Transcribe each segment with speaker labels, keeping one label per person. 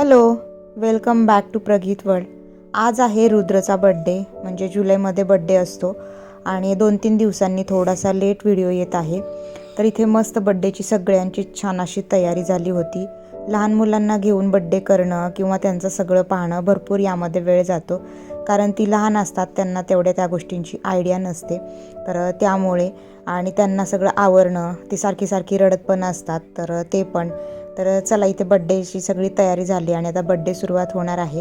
Speaker 1: Hello welcome back to Prageet world. आज आहे रुद्रचा birthday म्हणजे जुलैमध्ये बड्डे असतो आणि दोन तीन दिवसांनी थोडासा लेट व्हिडिओ येत आहे. तर इथे मस्त बड्डेची सगळ्यांची छान अशी तयारी झाली होती. लहान मुलांना घेऊन बड्डे करणं किंवा त्यांचं सगळं पाहणं भरपूर यामध्ये वेळ जातो. कारण ती लहान असतात त्यांना तेवढ्या त्या गोष्टींची आयडिया नसते. तर त्यामुळे आणि त्यांना सगळं आवरणं ती सारखी सारखी रडत पण असतात तर ते पण. तर चला इथे बड्डेची सगळी तयारी झाली आणि आता बड्डे सुरुवात होणार आहे.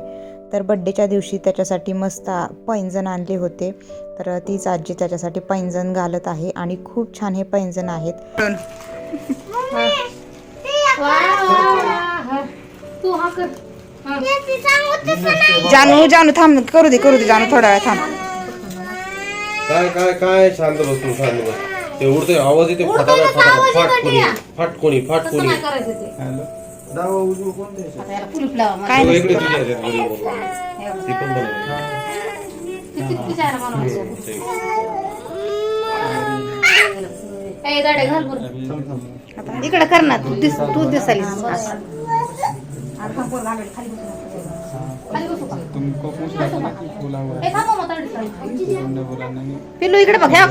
Speaker 1: तर बड्डेच्या दिवशी त्याच्यासाठी मस्त पैंजण आणले होते. तर तीच आजी त्याच्यासाठी पैंजण घालत आहे आणि खूप छान हे पैंजण आहेत. जानू जानू थांब करू दे करू दे जानू थोडा वेळ थांब.
Speaker 2: काय काय काय शांत बसू शांत बसू. ते उडते आवाज येते फटाफट फटाफट फाट कोणी फाट कोणी फाट
Speaker 3: तसं
Speaker 2: कोणी
Speaker 3: नाही करायचं ते? आता याला कुलूप लावा मला.
Speaker 1: काय
Speaker 2: तो बघ. पण बनवली.
Speaker 3: किती बिचारा घाल बरं.
Speaker 1: इकडे कर ना तू दिस तू दिसाली
Speaker 3: खाली बसू का?
Speaker 4: तुमको पूछ रहा था ना कि खोला हुआ है
Speaker 3: मग.
Speaker 4: तुमने बोला नहीं।
Speaker 1: पिल्लू इकडे बघ ह्या।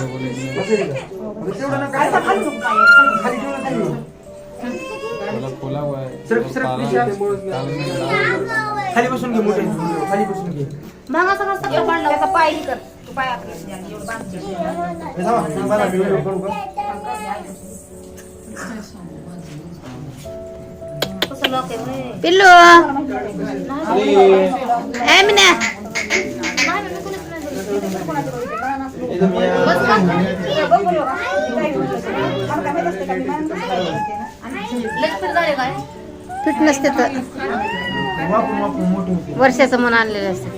Speaker 4: बोला खोला हुआ है
Speaker 5: सिर्फ-
Speaker 4: तो
Speaker 5: सिर्फ खाली बसून घे मोठे खाली बसून घे।
Speaker 3: भांगा सगळा सगळं पाडलं.
Speaker 5: हे थांबा, मला व्हिडिओ करू का
Speaker 1: पिल्लू ए मिन्या
Speaker 3: लय फिट झाले काय
Speaker 1: फिटनेस तिथं
Speaker 5: वापरून वापरून मोठे होते
Speaker 1: वर्षाचं मन आणलेलं असतं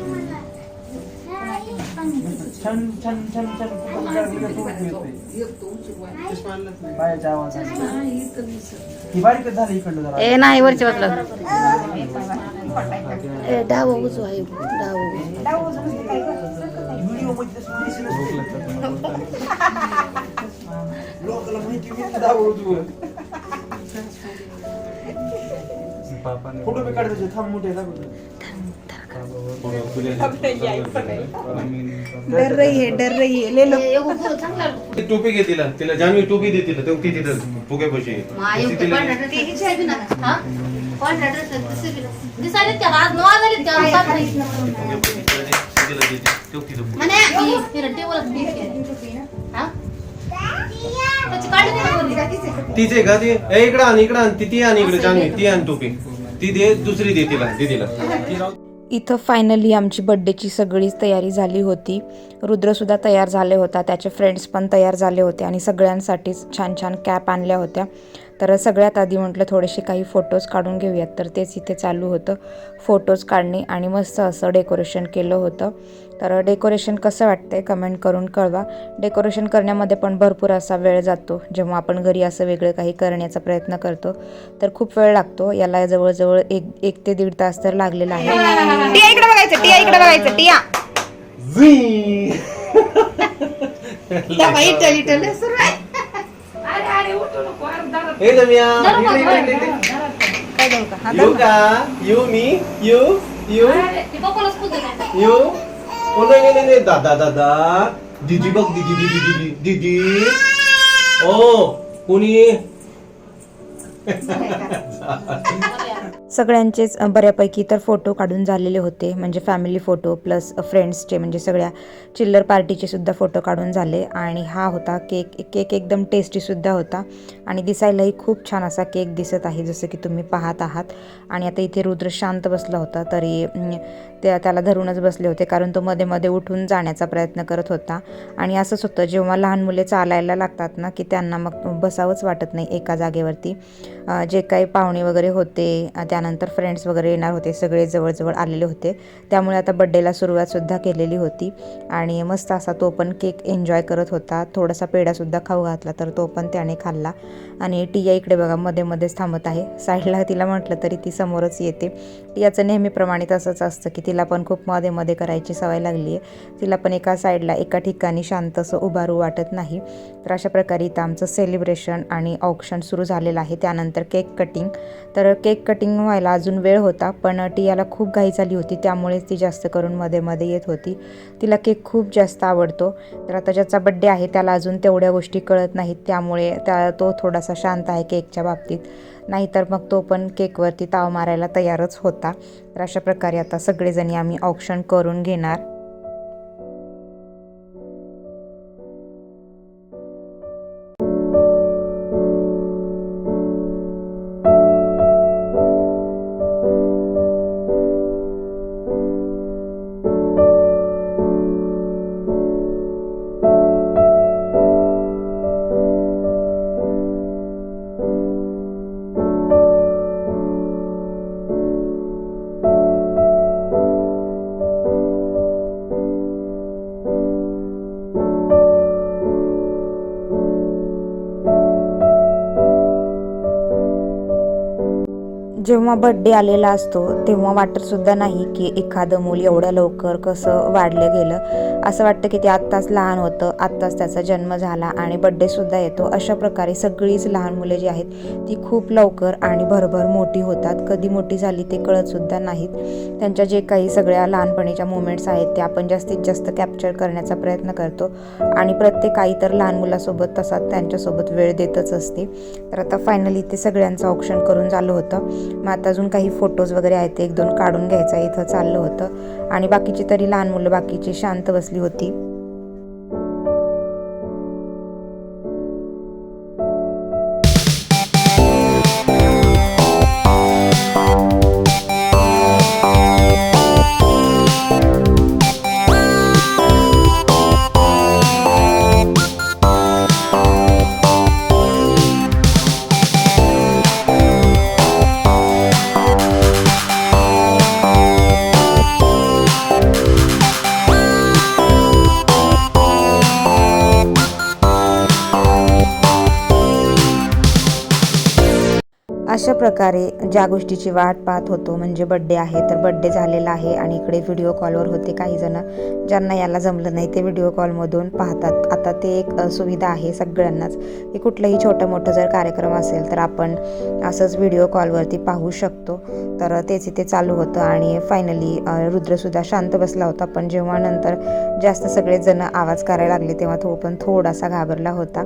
Speaker 5: छान छान छान छान खूप गाडीला खूप येते. पायाच्या आवाजाने. ही बारीकच झाली इकडलं जरा.
Speaker 1: ए नाही वरच्या बाजूला. ए डाव उजवा आहे डाव.
Speaker 5: व्हिडिओमध्ये तसं दिसेलच नाही. लोकाला माहिती मी फोटो बी काढायचे थांब मोठे दाखवतो
Speaker 1: डर रही है डर रही है ले लो
Speaker 3: ए, एवढं पोरं चांगलं आहे.
Speaker 2: ती टोपी घे तिला तिला जानवी टोपी दे तिला तेव्हा ती तिथं फुगे पैसे
Speaker 3: मा, एवढं पांढऱ्या dress ला दिसायला बी ना. हा? पांढऱ्या dress ला दिसायला बी ना. दिसायला त्या आज नवा झाले त्या सात नाही. म्हणे, ही- हिला टेबलच बी केली. हा? त्याची काढली नाही ना वरली.
Speaker 2: तिचे का ती ए, इकडं आण इकडं आण ती ती आण इकडे जानवी ती आण टोपी ती दे दुसरी दे तिला दे तिला
Speaker 1: इथं फायनली आमची बड्डेची सगळीच तयारी झाली होती. रुद्रसुद्धा तयार झाले होता. त्याचे फ्रेंड्स पण तयार झाले होते आणि सगळ्यांसाठीच छान छान कॅप आणल्या होत्या. तर सगळ्यात आधी म्हटलं थोडेसे काही फोटोज काढून घेऊयात. तर तेच इथे चालू होतं. फोटोज काढणे आणि मस्त असं डेकोरेशन केलं होतं. तर डेकोरेशन कसं वाटतंय कमेंट करून कळवा. डेकोरेशन करण्यामध्ये पण भरपूर असा वेळ जातो जेव्हा आपण घरी असं वेगळं काही करण्याचा प्रयत्न करतो तर खूप वेळ लागतो. याला जवळजवळ एक एक ते दीड तास तर लागलेला आहे. टिया इकडे बघायचं टिया इकडे बघायचं टिया.
Speaker 2: ए दमिया इकडे, इकडे, इकडे, इकडे. यू का? यू मी यू
Speaker 3: Oh, पप्पालाच खुद नाही.
Speaker 2: यू Da, da, da, नाही दीदी बघ दीदी दीदी दीदी दीदी. ओ कोणी?
Speaker 1: सगळ्यांचेच बऱ्यापैकी तर फोटो काढून झालेले होते. म्हणजे फॅमिली फोटो प्लस फ्रेंड्सचे म्हणजे सगळ्या चिल्लर पार्टीचे सुद्धा फोटो काढून झाले. आणि हा होता केक केक एकदम टेस्टीसुद्धा होता. आणि दिसायलाही खूप छान असा केक दिसत आहे जसं की तुम्ही पाहत आहात. आणि आता इथे रुद्र शांत बसला होता तरी त्या त्याला धरूनच बसले होते कारण तो मध्ये मध्ये उठून जाण्याचा प्रयत्न करत होता. आणि असंच होतं जेव्हा लहान मुले चालायला लागतात ना की त्यांना मग बसावंच वाटत नाही एका जागेवरती. जे काही पाहुणे वगैरे होते त्यानंतर फ्रेंड्स वगैरे येणार होते सगळे जवळजवळ आलेले होते. त्यामुळे आता बड्डेला सुरुवातसुद्धा केलेली होती. आणि मस्त असा तो पण केक एन्जॉय करत होता. थोडासा पेढासुद्धा खाऊ घातला तर तो पण त्याने खाल्ला. आणि टिया इकडे बघा मध्ये मध्येच थांबत आहे. साईडला तिला म्हटलं तरी ती समोरच येते. टियाचं नेहमीप्रमाणे तसंच असतं की तिला पण खूप मध्ये मध्ये करायची सवय लागली आहे तिला पण एका साईडला एका ठिकाणी शांत असं उभारू वाटत नाही. तर अशा प्रकारे इथं आमचं सेलिब्रेशन आणि ऑप्शन सुरू झालेलं आहे. त्यानंतर केक कटिंग तर केक कटिंग व्हायला अजून वेळ होता पण टियाला खूप घाई झाली होती. त्यामुळेच ती जास्त करून मध्ये मध्ये येत होती. तिला केक खूप जास्त आवडतो. तर आता ज्याचा बड्डे आहे त्याला अजून तेवढ्या गोष्टी कळत नाहीत. त्यामुळे त्या तो थोडासा शांत आहे केकच्या बाबतीत. नाहीतर मग तो पण केकवरती ताव मारायला तयारच होता. तर अशा प्रकारे आता सगळेजणी आम्ही ऑप्शन करून घेणार. जेव्हा बड्डे आलेला असतो तेव्हा वाटतसुद्धा नाही की एखादं मूल एवढ्या लवकर कसं वाढलं गेलं. असं वाटतं की ते आत्ताच लहान होतं आत्ताच त्याचा जन्म झाला आणि बड्डेसुद्धा येतो. अशा प्रकारे सगळीच लहान मुले जी आहेत ती खूप लवकर आणि भरभर मोठी होतात. कधी मोठी झाली ते कळतसुद्धा नाहीत. त्यांच्या जे काही सगळ्या लहानपणीच्या मुमेंट्स आहेत ते आपण जास्तीत जास्त कॅप्चर करण्याचा प्रयत्न करतो. आणि प्रत्येक आई तर लहान मुलासोबत तसा त्यांच्यासोबत वेळ देतच असते. तर आता फायनली ते सगळ्यांचं ऑप्शन करून झालं होतं. मग आता अजून काही फोटोज वगैरे आहेत ते एक दोन काढून घ्यायचा इथं चाललं होतं. आणि बाकीची तरी लहान मुलं बाकीची शांत बसली होती. प्रकारे ज्या गोष्टीची वाट पाहत होतो म्हणजे बड्डे आहे तर बड्डे झालेला आहे आणि इकडे व्हिडिओ कॉलवर होते काही जण. ज्यांना याला जमलं नाही ते व्हिडिओ कॉलमधून पाहतात. आता ते एक सुविधा आहे सगळ्यांनाच. की कुठलंही छोटं मोठं जर कार्यक्रम असेल तर आपण असंच व्हिडिओ कॉलवरती पाहू शकतो. तर तेच इथे चालू होतं आणि फायनली रुद्रसुद्धा शांत बसला होता. पण जेव्हा नंतर जास्त सगळेजण आवाज करायला लागले तेव्हा तो पण थोडासा घाबरला होता.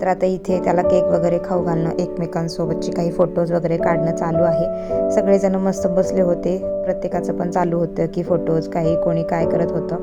Speaker 1: तर आता इथे त्याला केक वगैरे खाऊ घालणं एकमेकांसोबतची काही फोटोज वगैरे काढणं चालू आहे. सगळेजण मस्त बसले होते. प्रत्येकाचं पण चालू होतं की फोटोज काही कोणी काय करत होतं.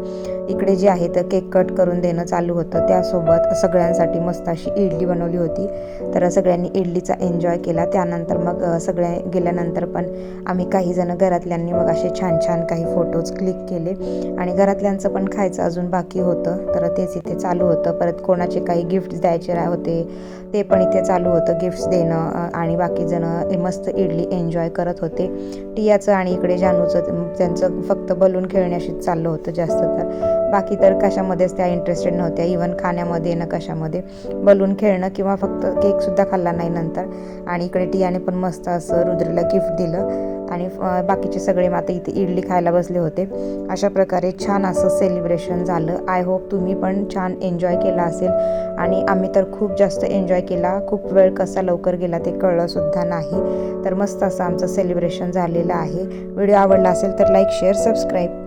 Speaker 1: इकडे जे आहे तर केक कट करून देणं चालू होतं. त्यासोबत सगळ्यांसाठी मस्त अशी इडली बनवली होती. तर सगळ्यांनी इडलीचा एन्जॉय केला. त्यानंतर मग सगळ्या गेल्यानंतर पण आम्ही काही जण घरातल्यांनी मग असे छान छान काही फोटोज क्लिक केले. आणि घरातल्यांचं पण खायचं अजून बाकी होतं. तर तेच इथे चालू होतं. परत कोणाचे काही गिफ्ट द्यायचे रा- होते ते पण इथे चालू होतं गिफ्ट्स देणं. आणि बाकी जण मस्त इडली एन्जॉय करत होते. टियाचं आणि इकडे जानूचं त्यांचं फक्त बलून खेळण्याशीच चाललं होतं जास्त तर. बाकी तर कशामध्येच त्या इंटरेस्टेड नव्हत्या. इवन खाण्यामध्ये ना कशामध्ये. बलून खेळणं किंवा फक्त केकसुद्धा खाल्ला नाही नंतर. आणि इकडे टियाने पण मस्त असं रुद्रला गिफ्ट दिलं. आणि बाकीचे सगळे मात्र इथे इडली खायला बसले होते. अशा प्रकारे छान असं सेलिब्रेशन झालं. आय होप तुम्ही पण छान एन्जॉय केला असेल. आणि आम्ही तर खूप जास्त एन्जॉय केला. खूप वेळ कसा लवकर गेला ते कळलंसुद्धा नाही. तर मस्त असं आमचं सेलिब्रेशन झालेलं आहे. व्हिडिओ आवडला असेल तर लाईक शेअर सबस्क्राईब